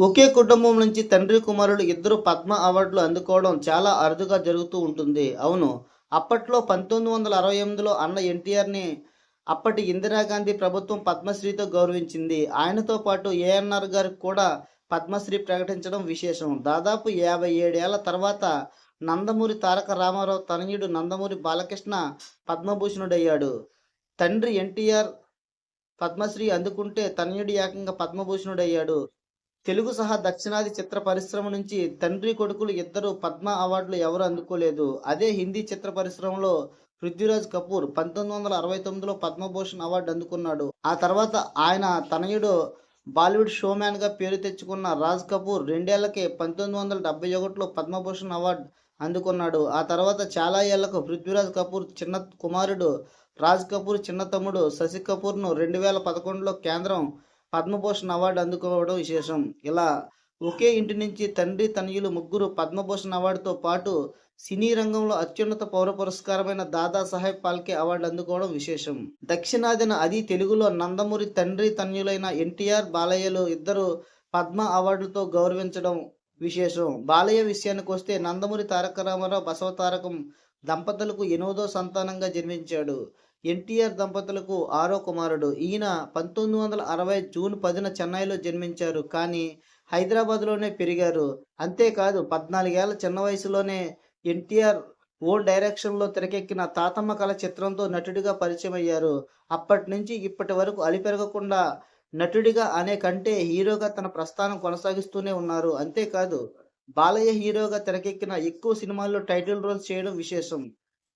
ఒకే కుటుంబం నుంచి తండ్రి కుమారుడు ఇద్దరు పద్మ అవార్డులు అందుకోవడం చాలా అరుదుగా జరుగుతూ ఉంటుంది. అవును. అప్పట్లో పంతొమ్మిది వందల అరవై ఎనిమిదిలో అన్న ఎన్టీఆర్ని అప్పటి ఇందిరాగాంధీ ప్రభుత్వం పద్మశ్రీతో గౌరవించింది. ఆయనతో పాటు ఏఎన్ఆర్ గారికి కూడా పద్మశ్రీ ప్రకటించడం విశేషం. దాదాపు యాభై ఏడేళ్ళ తర్వాత నందమూరి తారక రామారావు తనయుడు నందమూరి బాలకృష్ణ పద్మభూషణుడయ్యాడు. తండ్రి ఎన్టీఆర్ పద్మశ్రీ అందుకుంటే తనయుడు ఏకంగా పద్మభూషణుడయ్యాడు. తెలుగు సహా దక్షిణాది చిత్ర పరిశ్రమ నుంచి తండ్రి కొడుకులు ఇద్దరు పద్మ అవార్డులు ఎవరు అందుకోలేదు. అదే హిందీ చిత్ర పరిశ్రమలో పృథ్వీరాజ్ కపూర్ పంతొమ్మిది వందల అరవై తొమ్మిదిలో పద్మభూషణ్ అవార్డు అందుకున్నాడు. ఆ తర్వాత ఆయన తనయుడు బాలీవుడ్ షోమ్యాన్గా పేరు తెచ్చుకున్న రాజ్ కపూర్ రెండేళ్ళకే పంతొమ్మిది వందల డెబ్బై ఒకటిలో పద్మభూషణ్ అవార్డు అందుకున్నాడు. ఆ తర్వాత చాలా ఏళ్ళకు పృథ్వీరాజ్ కపూర్ చిన్న కుమారుడు రాజ్ కపూర్ చిన్న తమ్ముడు శశి కపూర్ను రెండు వేల పదకొండులో కేంద్రం పద్మభూషణ్ అవార్డు అందుకోవడం విశేషం. ఇలా ఒకే ఇంటి నుంచి తండ్రి తనయులు ముగ్గురు పద్మభూషణ్ అవార్డుతో పాటు సినీ రంగంలో అత్యున్నత పౌర పురస్కారమైన దాదా సాహెబ్ పాల్కే అవార్డు అందుకోవడం విశేషం. దక్షిణాదిన అది తెలుగులో నందమూరి తండ్రి తన్యులైన ఎన్టీఆర్ బాలయ్యలు ఇద్దరు పద్మ అవార్డులతో గౌరవించడం విశేషం. బాలయ్య విషయానికి వస్తే నందమూరి తారక రామారావు బసవతారకం దంపతులకు ఎనిమిదో సంతానంగా జన్మించాడు. ఎన్టీఆర్ దంపతులకు ఆరో కుమారుడు. ఈయన పంతొమ్మిది వందల అరవై జూన్ పదిన చెన్నైలో జన్మించారు. కానీ హైదరాబాద్లోనే పెరిగారు. అంతేకాదు పద్నాలుగేళ్ళ చిన్న వయసులోనే ఎన్టీఆర్ ఓ డైరెక్షన్లో తెరకెక్కిన తాతమ్మ కళ చిత్రంతో నటుడిగా పరిచయం అయ్యారు అప్పటి నుంచి ఇప్పటి వరకు అలిపెరగకుండా నటుడిగా అనే కంటే హీరోగా తన ప్రస్థానం కొనసాగిస్తూనే ఉన్నారు. అంతేకాదు బాలయ్య హీరోగా తెరకెక్కిన ఎక్కువ సినిమాల్లో టైటిల్ రోల్స్ చేయడం విశేషం.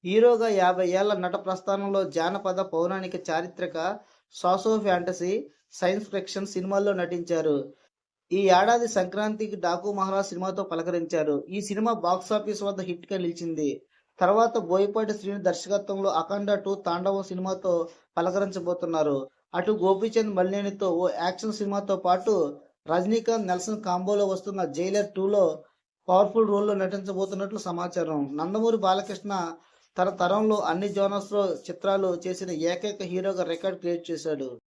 హీరోగా యాభై ఏళ్ళ నట ప్రస్థానంలో జానపద పౌరాణిక చారిత్రక సాసో ఫ్యాంటసీ సైన్స్ ఫిక్షన్ సినిమాల్లో నటించారు. ఈ ఏడాది సంక్రాంతికి డాకు మహారాజ్ సినిమాతో పలకరించారు. ఈ సినిమా బాక్సాఫీస్ వద్ద హిట్గా నిలిచింది. తర్వాత బోయపాటి శ్రీని దర్శకత్వంలో అఖండ టూ తాండవం సినిమాతో పలకరించబోతున్నారు. అటు గోపీచంద్ మల్లేనితో ఓ యాక్షన్ సినిమాతో పాటు రజనీకాంత్ నెల్సన్ కాంబోలో వస్తున్న జైలర్ టూలో పవర్ఫుల్ రోల్లో నటించబోతున్నట్లు సమాచారం. నందమూరి బాలకృష్ణ తన తరంలో అన్ని జోనర్స్లో చిత్రాలు చేసిన ఏకైక హీరోగా రికార్డ్ క్రియేట్ చేశాడు.